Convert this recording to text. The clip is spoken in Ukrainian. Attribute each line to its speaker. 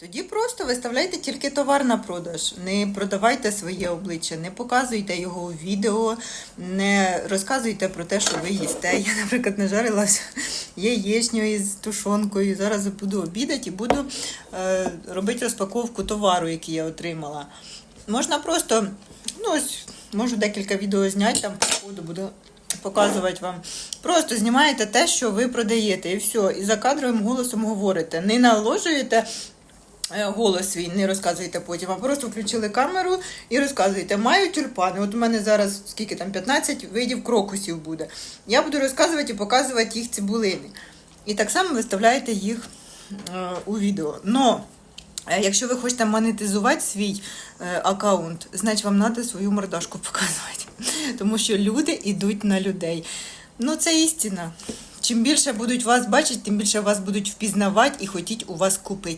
Speaker 1: Тоді просто виставляйте тільки товар на продаж. Не продавайте своє обличчя, не показуйте його у відео, не розказуйте про те, що ви їсте. Я, наприклад, не жарилася яєчню із тушонкою. Зараз буду обідати і буду е, робити розпаковку товару, який я отримала. Можна просто, ну ось, можу декілька відео зняти, там по ходу буду показувати вам. Просто знімаєте те, що ви продаєте, і все. І за кадровим голосом говорите. Не наложуєте голос свій, не розказуєте потім, а просто включили камеру і розказуєте. Маю тюльпани. От у мене зараз скільки там 15 видів крокусів буде. Я буду розказувати і показувати їх цибулини. І так само виставляєте їх е, у відео. Но Е, Якщо ви хочете монетизувати свій е, аккаунт, значить вам треба свою мордашку показувати. Тому що люди йдуть на людей. Ну, це істина. Чим більше будуть вас бачити, тим більше вас будуть впізнавати і хотіть у вас купити.